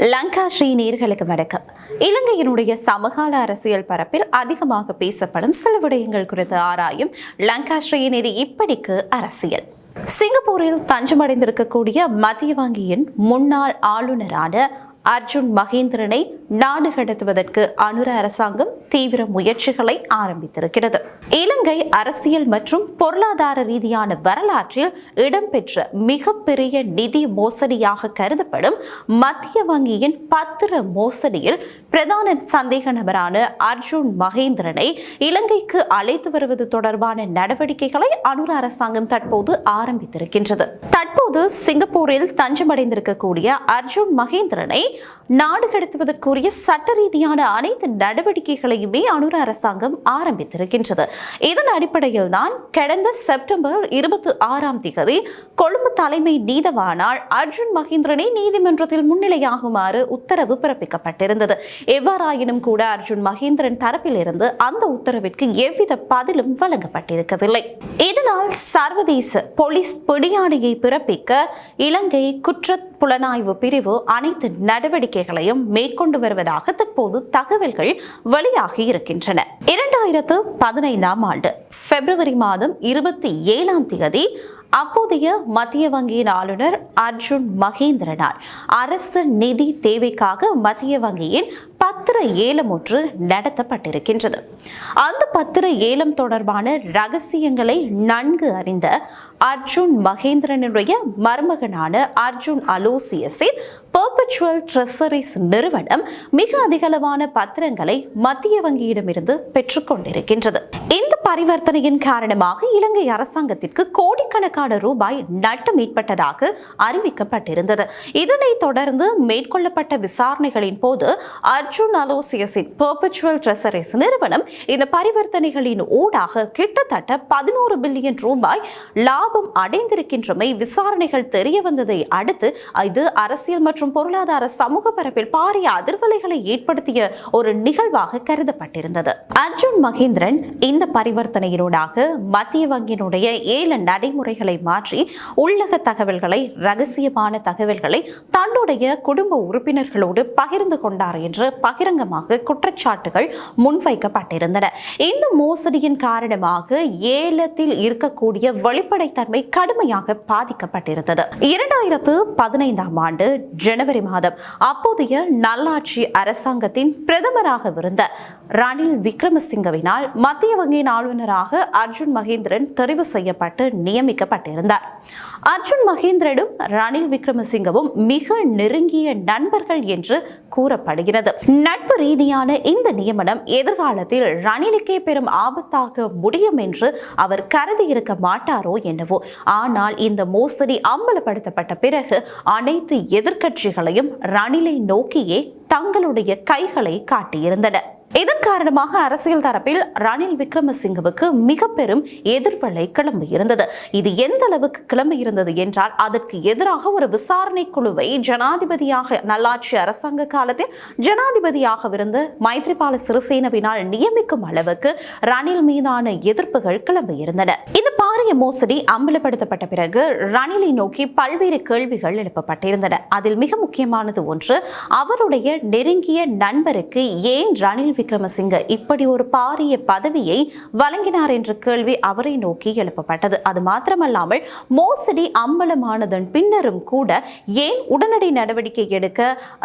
லங்கா ஸ்ரீ நேர்களுக்கு வணக்கம். இலங்கையினுடைய சமகால அரசியல் பரப்பில் அதிகமாக பேசப்படும் சில விடயங்கள் குறித்து ஆராயும் லங்கா ஸ்ரீநிதி இப்படிக்கு அரசியல். சிங்கப்பூரில் தஞ்சமடைந்திருக்கக்கூடிய மத்திய வங்கியின் முன்னாள் ஆளுநரான அர்ஜுன் மகேந்திரனை நாடு கடத்துவதற்கு அனுர அரசாங்கம் தீவிர முயற்சிகளை ஆரம்பித்திருக்கிறது. இலங்கை அரசியல் மற்றும் பொருளாதார ரீதியான வரலாற்றில் இடம்பெற்ற மிகப்பெரிய நிதி மோசடியாக கருதப்படும் மத்திய வங்கியின் பத்திர மோசடியில் பிரதான சந்தேக நபரான அர்ஜுன் மகேந்திரனை இலங்கைக்கு அழைத்து வருவது தொடர்பான நடவடிக்கைகளை அனுர அரசாங்கம் தற்போது ஆரம்பித்திருக்கின்றது. தற்போது சிங்கப்பூரில் தஞ்சமடைந்திருக்கக்கூடிய அர்ஜுன் மகேந்திரனை நாடு கடத்துவதற்குரிய சட்ட ரீதியான அனைத்து நடவடிக்கைகளையுமே அனுர அரசாங்கம் ஆரம்பித்திருக்கின்றது. இதன் அடிப்படையில் தான் கடந்த செப்டம்பர் இருபத்தி ஆறாம் தேதி கொழும்பு தலைமை நீதவானால் அர்ஜுன் மகேந்திரனை நீதிமன்றத்தில் முன்னிலையாகுமாறு உத்தரவு பிறப்பிக்கப்பட்டிருந்தது. எவ்வாறாயினும் கூட அர்ஜுன் மகேந்திரன் தரப்பிலிருந்து அந்த உத்தரவிற்கு எவ்வித பதிலும் வழங்கப்பட்டிருக்கவில்லை. இதனால் சர்வதேச போலீஸ் பிடியாணையை பிறப்பிக்க இலங்கை குற்ற புலனாய்வு பிரிவு அனைத்து நடவடிக்கைகளையும் மேற்கொண்டு வருவதாக தற்போது தகவல்கள் வெளியாகி இருக்கின்றன. இரண்டாயிரத்து பதினைந்தாம் ஆண்டு பிப்ரவரி மாதம் இருபத்தி ஏழாம் தேதி அப்போதைய மத்திய வங்கியின் ஆளுநர் அர்ஜுன் மகேந்திரனால் அரசு நிதி தேவைக்காக மத்திய வங்கியின் பத்திர ஏலம் ஒன்று நடத்தப்பட்டிருக்கின்றது. அந்த பத்திர ஏலம் தொடர்பான ரகசியங்களை நன்கு அறிந்த அர்ஜுன் மகேந்திரனுடைய மருமகனான அர்ஜுன் அலோசியஸின் பர்பச்சுவல் ட்ரெஸரிஸ் நிறுவனம் மிக அதிகளவான பத்திரங்களை மத்திய வங்கியிடமிருந்து பெற்றுக்கொண்டிருக்கின்றது. இந்த பரிவர்த்தனையின் காரணமாக இலங்கை அரசாங்கத்திற்கு கோடிக்கணக்கான ரூபாய் நட்டம் ஏற்பட்டதாக அறிவிக்கப்பட்டிருந்தது. இதனைத் தொடர்ந்து மேற்கொள்ளப்பட்ட விசாரணைகளின் போது அர்ஜுன் அலோசியஸின் பர்பச்சுவல் ட்ரெசரிஸ் நிறுவனம் இந்த பரிவர்த்தனைகளின் ஊடாக கிட்டத்தட்ட பதினோரு பில்லியன் ரூபாய் லாபம் அடைந்திருக்கின்றமை விசாரணைகள் தெரிய வந்ததை அடுத்து இது அரசியல் மற்றும் பொருளாதார சமூக பரப்பில் பாரிய அதிர்வலைகளை ஏற்படுத்திய ஒரு நிகழ்வாக கருதப்பட்டிருந்தது. அர்ஜுன் மகேந்திரன் இந்த பரிவர்த்தனையினூடாக மத்திய வங்கியினுடைய ஏல நடைமுறைகளை மாற்றி உள்ளக தகவல்களை ரகசியமான தகவல்களை தன்னுடைய குடும்ப உறுப்பினர்களோடு பகிர்ந்து கொண்டார் என்று பகிரங்கமாக குற்றச்சாட்டுகள் முன்வைக்கப்பட்டிருந்தன. இந்த மோசடியின் காரணமாக ஏலத்தில் இருக்கக்கூடிய வெளிப்படைத்தன்மை கடுமையாக பாதிக்கப்பட்டிருந்தது. இரண்டாயிரத்து பதினைந்தாம் ஆண்டு ஜனவரி மாதம் அப்போதைய நல்லாட்சி அரசாங்கத்தின் பிரதமராக இருந்த ரணில் விக்ரமசிங்கவினால் மத்திய வங்கியின் ஆளுநராக அர்ஜுன் மகேந்திரன் தெரிவு செய்யப்பட்டு நியமிக்கப்பட்டிருந்தார். அர்ஜுன் மகேந்திரனும் ரணில் விக்ரமசிங்கவும் மிக நெருங்கிய நண்பர்கள் என்று கூறப்படுகிறது. நட்பு ரீதியான இந்த நியமனம் எதிர்காலத்தில் ரணிலுக்கே பெரும் ஆபத்தாக முடியும் என்று அவர் கருதி இருக்க மாட்டாரோ என்னவோ. ஆனால் இந்த மோசடி அம்பலப்படுத்தப்பட்ட பிறகு அனைத்து எதிர்க்கட்சிகளையும் ரணிலை நோக்கியே தங்களுடைய கைகளை காட்டியிருந்தன. இதன் காரணமாக அரசியல் தரப்பில் ரணில் விக்ரமசிங்கவுக்கு மிக பெரும் எதிர்வலை கிளம்பியிருந்தது இது எந்த அளவுக்கு கிளம்பியிருந்தது என்றால் அதற்கு எதிராக ஒரு விசாரணை குழுவை ஜனாதிபதியாக நல்லாட்சி அரசாங்க காலத்தில் ஜனாதிபதியாக இருந்த மைத்ரிபால சிறிசேனவினால் நியமிக்கும் அளவுக்கு ரணில் மீதான எதிர்ப்புகள் கிளம்பியிருந்தன இந்த பாரிய மோசடி அம்பலப்படுத்தப்பட்ட பிறகு ரணிலை நோக்கி பல்வேறு கேள்விகள் எழுப்பப்பட்டிருந்தன. அதில் மிக முக்கியமானது ஒன்று அவருடைய நெருங்கிய நண்பருக்கு ஏன் ரணில் விக்ரமசிங்க இப்படி ஒரு பாரிய பதவியை வழங்கினார் என்ற கேள்வி அவரை நோக்கி எழுப்பப்பட்டது. அது மாத்திரமல்லாமல் மோசடி அம்பலமானதன் பின்னரும் கூட ஏன் உடனடி நடவடிக்கை எடுக்க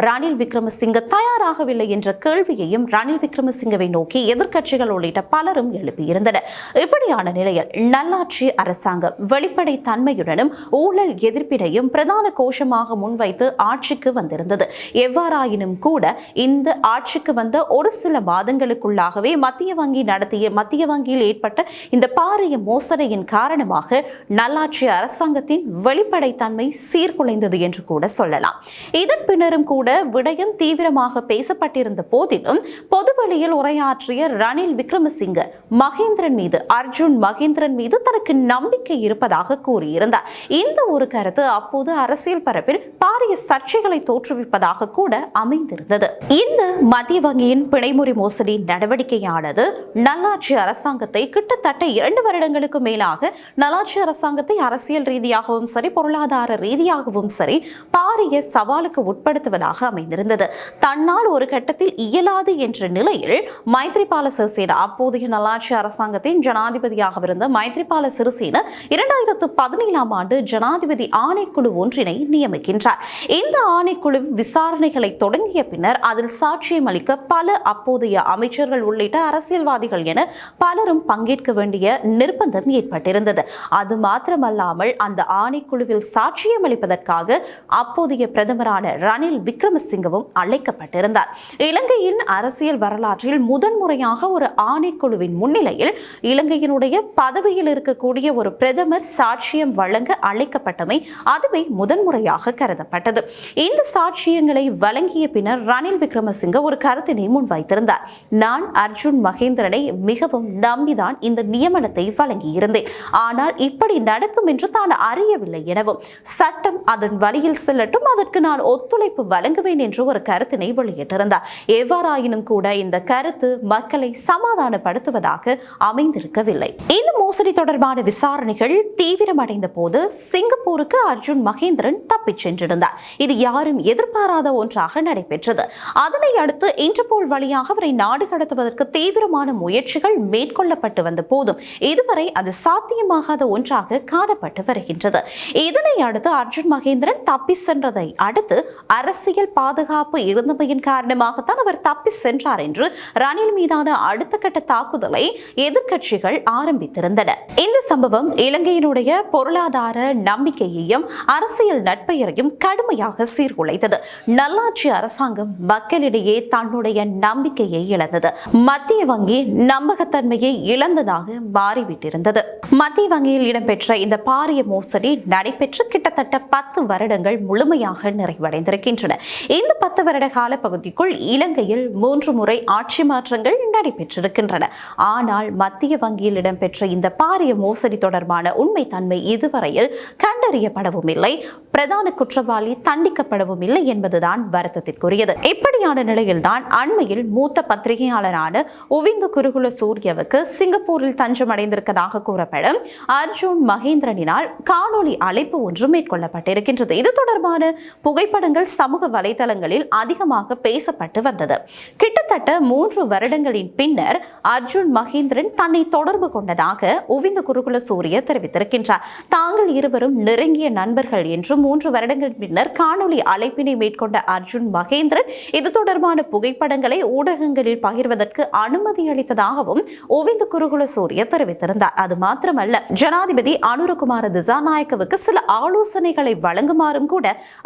ரணில் விக்ரமசிங்க தயாராகவில்லை என்ற கேள்வியையும் ரணில் விக்ரமசிங்கவை நோக்கி எதிர்க்கட்சிகள் உள்ளிட்ட பலரும் எழுப்பியிருந்தனர் இப்படியான நிலையில் நல்லாட்சி அரசாங்கம் வெளிப்படை தன்மையுடனும் ஊழல் எதிர்ப்பினையும் பிரதான கோஷமாக முன்வைத்து ஆட்சிக்கு வந்திருந்தது. எவ்வாறாயினும் கூட இந்த ஆட்சிக்கு வந்த ஒரு சில மாதங்களுக்குள்ளாகவே மத்திய வங்கி நடத்திய மத்திய வங்கியில் ஏற்பட்ட இந்த பாரிய மோசடியின் காரணமாக நல்லாட்சி அரசாங்கத்தின் வெளிப்படைத்தன்மை சீர்குலைந்தது என்று கூட சொல்லலாம். இதன் பின்னரும் கூட விடயம் தீவிரமாக பேசப்பட்டிருந்த போதிலும் பொதுவெளியில் உரையாற்றிய ரணில் விக்ரமசிங்க மகேந்திரன் மீது அர்ஜுன் மகேந்திரன் மீது தனக்கு நம்பிக்கை இருப்பதாக கூறியிருந்தார். இந்த ஒரு கருத்து அப்போது அரசியல் பரப்பில் பாரிய சர்ச்சைகளை தோற்றுவிப்பதாக கூட அமைந்திருந்தது. இந்த மத்திய வங்கியின் பிணைமுறை பிணைமுறி மோசடி நடவடிக்கையானது நல்லாட்சி அரசாங்கத்தை கிட்டத்தட்ட இரண்டு வருடங்களுக்கு மேலாக நல்லாட்சி அரசாங்கத்தை அரசியல் ரீதியாகவும் சரி பொருளாதார ரீதியாகவும் சரி பாரிய சவாலுக்கு உட்படுத்துவதாக அமைந்திருந்தது. தன்னால் ஒரு கட்டத்தில் இயலாது என்ற நிலையில் மைத்ரிபால சிறிசேன அப்போதைய நல்லாட்சி அரசாங்கத்தின் ஜனாதிபதியாக இருந்த மைத்ரிபால சிறிசேன இரண்டாயிரத்து பதினேழாம் ஆண்டு ஜனாதிபதி ஆணைக்குழு ஒன்றினை நியமிக்கின்றார். இந்த ஆணைக்குழு விசாரணைகளை தொடங்கிய பின்னர் அதில் சாட்சியம் அளிக்க பல அப்போது தற்போதைய அமைச்சர்கள் உள்ளிட்ட அரசியல்வாதிகள் என பலரும் பங்கேற்க வேண்டிய நிர்பந்தம் ஏற்பட்டிருந்தது. அது மாத்திரமல்லாமல் அந்த ஆணைக்குழுவில் சாட்சியம் அளிப்பதற்காக அப்போதைய பிரதமரான ரணில் விக்ரமசிங்கவும் அழைக்கப்பட்டிருந்தார். இலங்கையின் அரசியல் வரலாற்றில் முதன்முறையாக ஒரு ஆணைக்குழுவின் முன்னிலையில் இலங்கையினுடைய பதவியில் இருக்கக்கூடிய ஒரு பிரதமர் சாட்சியம் வழங்க அழைக்கப்பட்டமை அதுவே முதன்முறையாக கருதப்பட்டது. இந்த சாட்சியங்களை வழங்கிய பின்னர் ரணில் விக்ரமசிங்க ஒரு கருத்தினை முன்வைத்திருந்தார். தெரிவித்தார் நான் அர்ஜுன் மகேந்திரனை மிகவும் நம்பிதான் இந்த நியமனத்தை வழங்கியிருந்தேன். ஆனால் இப்படி நடக்கும் என்று தான் அறியவில்லை எனவும் சட்டம் அதன் வழியில் செல்லட்டும் அதற்கு நான் ஒத்துழைப்பு வழங்குவேன் என்று ஒரு கருத்தினை வெளியிட்டிருந்தார். எவ்வாறாயினும் கூட இந்த கருத்து மக்களை சமாதானப்படுத்துவதாக அமைந்திருக்கவில்லை. இந்த மோசடி தொடர்பான விசாரணைகள் தீவிரமடைந்த போது சிங்கப்பூருக்கு அர்ஜுன் மகேந்திரன் தப்பிச் சென்றிருந்தார். இது யாரும் எதிர்பாராத ஒன்றாக நடைபெற்றது. அதனை அடுத்து இன்டர்போல் வழியாக அவரை நாடு கடத்துவதற்கு தீவிரமான முயற்சிகள் மேற்கொள்ளப்பட்டு வந்த போதும் இதுவரை அது சாத்தியமாகாத ஒன்றாக காணப்பட்டு வருகின்றது. இதனை அடுத்து அர்ஜுன் மகேந்திரன் தப்பி சென்றதை அடுத்து அரசியல் பாதுகாப்பு இருந்தமையின் காரணமாகத்தான் அவர் தப்பி சென்றார் என்று ரணில் மீதான அடுத்த கட்ட தாக்குதலை எதிர்க்கட்சிகள் ஆரம்பித்திருந்தன. இந்த சம்பவம் இலங்கையினுடைய பொருளாதார நம்பிக்கையையும் அரசியல் நட்பெயரையும் கடுமையாக சீர்குலைத்தது. நல்லாட்சி அரசாங்கம் மக்களிடையே தன்னுடைய நம்பிக்கையை இழந்தது. மத்திய வங்கி நம்பகத்தன்மையை இழந்ததாக மாறிவிட்டிருந்தது. மத்திய வங்கியில் இடம்பெற்ற இந்த பாரிய மோசடி நடைபெற்று கிட்டத்தட்ட பத்து வருடங்கள் முழுமையாக நிறைவடைந்திருக்கின்றன. இந்த பத்து வருட கால பகுதிக்குள் இலங்கையில் மூன்று முறை ஆட்சி மாற்றங்கள் நடைபெற்றிருக்கின்றன. ஆனால் மத்திய வங்கியில் இடம்பெற்ற இந்த பாரிய மோசடி தொடர்பான உண்மை தன்மை இதுவரையில் கண்டறியப்படவும் இல்லை பிரதான குற்றவாளி தண்டிக்கப்படவும் இல்லை என்பதுதான் வருத்தத்திற்குரியது. இப்படியான நிலையில்தான் அண்மையில் மூத்த பத்திரிகையாளரான உவிந்து குருகுல சூரியவுக்கு சிங்கப்பூரில் தஞ்சம் அடைந்திருக்கதாக கூறப்படும் அர்ஜுன் மகேந்திரனினால் காணொலி அழைப்பு ஒன்று மேற்கொள்ளப்பட்டிருக்கின்றது. இது தொடர்பான புகைப்படங்கள் சமூக வலைதளங்களில் அதிகமாக பேசப்பட்டு வந்தது. கிட்டத்தட்ட மூன்று வருடங்களின் பின்னர் அர்ஜுன் மகேந்திரன் தன்னை தொடர்பு கொண்டதாக உவிந்து குருகுல சூரிய தெரிவித்திருக்கின்றார். தாங்கள் இருவரும் நெருங்கிய நண்பர்கள் என்று மூன்று வருடங்கள் பின்னர் காணொலி அழைப்பினை மேற்கொண்ட அர்ஜுன் மகேந்திரன் இது தொடர்பான புகைப்படங்களை ஊடகங்களில் பகிர்வதற்கு அனுமதி அளித்ததாகவும் உவிந்த குருகுல சூரிய தெரிவித்திருந்தார். அது மாத்திரமல்ல ஜனாதிபதி அனுரகுமார திசாநாயக்கவுக்கு சில ஆலோசனைகளை வழங்குமாறும் கூட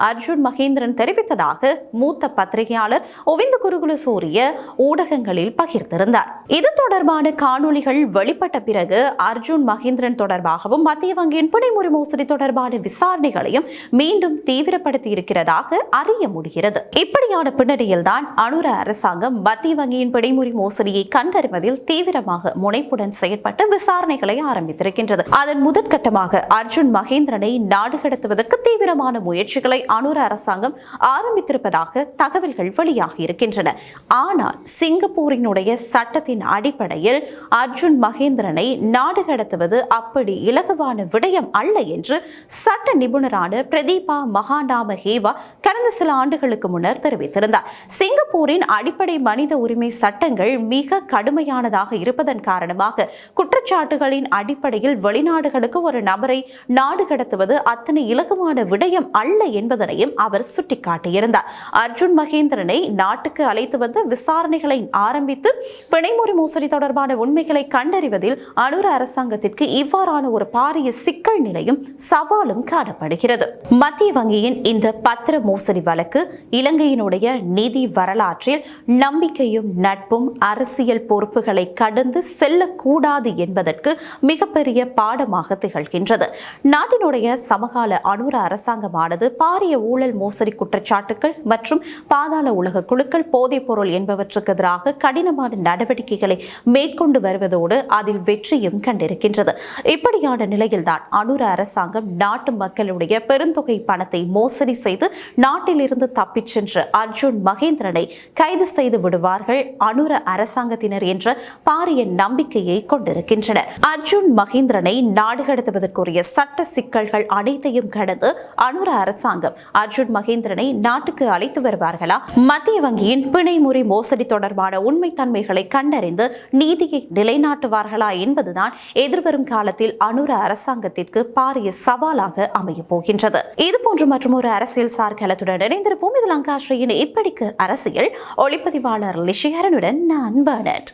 அர்ஜுன் மகேந்திரன் தெரிவித்ததாக மூத்த பத்திரிகையாளர் உவிந்த குருகுல சூரிய ஊடகங்களில் பகிர்ந்திருந்தார். இது தொடர்பான காணொலிகள் வெளிப்பட்ட பிறகு அர்ஜுன் மகேந்திரன் தொடர்பாகவும் மத்திய வங்கியின் பிணைமுறை மோசடி தொடர்பான விசாரணைகளையும் மீண்டும் தீவிரப்படுத்தி இருக்கிறதாக அறிய முடிகிறது. இப்படியான பின்னணியில் தான் அனுர அரசாங்கம் மத்திய மத்திய வங்கியின் பிணைமுறை மோசடியை கண்டறிவதில் தீவிரமாக முனைப்புடன் செயற்பட்டு விசாரணைகளை ஆரம்பித்திருக்கின்றது. அதன் முதற்கட்டமாக அர்ஜுன் மகேந்திரனை நாடு கடத்துவதற்கு தீவிரமான முயற்சிகளை அனுர அரசாங்கம் ஆரம்பித்திருப்பதாக தகவல்கள் வெளியாகி இருக்கின்றன. ஆனால் சிங்கப்பூரினுடைய சட்டத்தின் அடிப்படையில் அர்ஜுன் மகேந்திரனை நாடு கடத்துவது அப்படி இலகுவான விடயம் அல்ல என்று சட்ட நிபுணரான பிரதீபா மகாநாம ஹேவா கடந்த சில ஆண்டுகளுக்கு முன்னர் தெரிவித்திருந்தார். சிங்கப்பூரின் அடிப்படை மனித உரிமை சட்டங்கள் மிக கடுமையானதாக இருப்பதன் காரணமாக குற்றச்சாட்டுகளின் அடிப்படையில் வெளிநாடுகளுக்கு ஒரு நபரை நாடு கடத்துவது அத்தனை இலகுவான விடயம் அல்ல என்பதனையும் அவர் சுட்டிக்காட்டியிருந்தார். அர்ஜுன் மகேந்திரனை நாட்டுக்கு அழைத்து வந்து விசாரணைகளை ஆரம்பித்து பிணைமுறை மோசடி தொடர்பான உண்மைகளை கண்டறிவதில் அனுர அரசாங்கத்திற்கு இவ்வாறான ஒரு பாரிய சிக்கல் நிலையும் சவாலும் காணப்படுகிறது. மத்திய வங்கியின் இந்த பத்திர மோசடி வழக்கு இலங்கையினுடைய நிதி வரலாற்றில் நம்பிக்கை நம்பிக்கையும் நட்பும் அரசியல் பொறுப்புகளை கடந்து செல்லக்கூடாது என்பதற்கு மிகப்பெரிய பாடமாக திகழ்கின்றது. நாட்டினுடைய சமகால அனுர அரசாங்கமானது பாரிய ஊழல் மோசடி குற்றச்சாட்டுகள் மற்றும் பாதாள உலக குழுக்கள் போதைப் பொருள் என்பவற்றுக்கு எதிராக கடினமான நடவடிக்கைகளை மேற்கொண்டு வருவதோடு அதில் வெற்றியும் கண்டிருக்கின்றது. இப்படியான நிலையில்தான் அனுர அரசாங்கம் நாட்டு மக்களுடைய பெருந்தொகை பணத்தை மோசடி செய்து நாட்டிலிருந்து தப்பிச் சென்ற அர்ஜுன் மகேந்திரனை கைது செய்து விடுவார் கடத்துவார்கள் அனுர அரசாங்கத்தினர் என்ற பாரிய நம்பிக்கையை கொண்டிருக்கின்றனர். அர்ஜுன் மகேந்திரனை நாடு கடத்துவதற்குரிய சட்ட சிக்கல்கள் அனைத்தையும் கடந்து அனுர அரசாங்கம் அர்ஜுன் மகேந்திரனை நாட்டுக்கு அழைத்து வருவார்களா? மத்திய வங்கியின் பிணைமுறை மோசடி தொடர்பான உண்மைத்தன்மைகளை கண்டறிந்து நீதியை நிலைநாட்டுவார்களா என்பதுதான் எதிர்வரும் காலத்தில் அனுர அரசாங்கத்திற்கு பாரிய சவாலாக அமையப் போகின்றது. இதுபோன்று மற்றும் ஒரு அரசியல் சார் களத்துடன் இணைந்திருப்போம். இதில் லங்காஸ்ரீயின் இப்படிக்கு அரசியல் ஒளிப்பதிவாளர் லிஷிகரனுடன் நான் பர்னட்